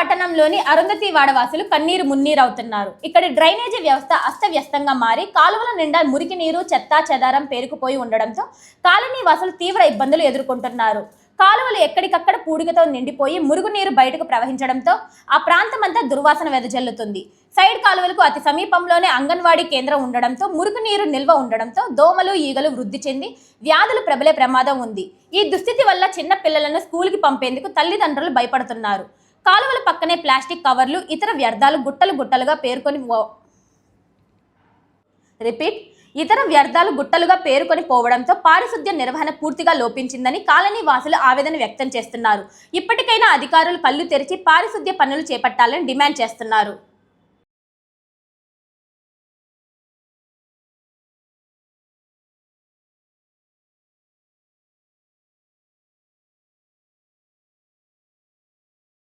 పట్టణంలోని అరుంధతి వాడవాసులు కన్నీరు మున్నీరవుతున్నారు. ఇక్కడ డ్రైనేజీ వ్యవస్థ అస్తవ్యస్తంగా మారి కాలువల నిండా మురికి నీరు చెత్త చెదారం పేరుకుపోయి ఉండడంతో కాలనీ వాసులు తీవ్ర ఇబ్బందులు ఎదుర్కొంటున్నారు. కాలువలు ఎక్కడికక్కడ పూడికతో నిండిపోయి మురుగునీరు బయటకు ప్రవహించడంతో ఆ ప్రాంతమంతా దుర్వాసన వెదజల్లుతుంది. సైడ్ కాలువలకు అతి సమీపంలోనే అంగన్వాడీ కేంద్రం ఉండడంతో మురుగునీరు నిల్వ ఉండడంతో దోమలు ఈగలు వృద్ధి చెంది వ్యాధులు ప్రబలే ప్రమాదం ఉంది. ఈ దుస్థితి వల్ల చిన్న పిల్లలను స్కూల్కి పంపేందుకు తల్లిదండ్రులు భయపడుతున్నారు. కాలువల పక్కనే ప్లాస్టిక్ కవర్లు ఇతర వ్యర్థాలు గుట్టలు గుట్టలుగా పేర్కొని రిపీట్ ఇతర వ్యర్థాలు గుట్టలుగా పేరుకొని పోవడంతో పారిశుద్ధ్య నిర్వహణ పూర్తిగా లోపించిందని కాలనీ వాసులు ఆవేదన వ్యక్తం చేస్తున్నారు. ఇప్పటికైనా అధికారులు కళ్ళు తెరిచి పారిశుద్ధ్య పనులు చేపట్టాలని డిమాండ్ చేస్తున్నారు.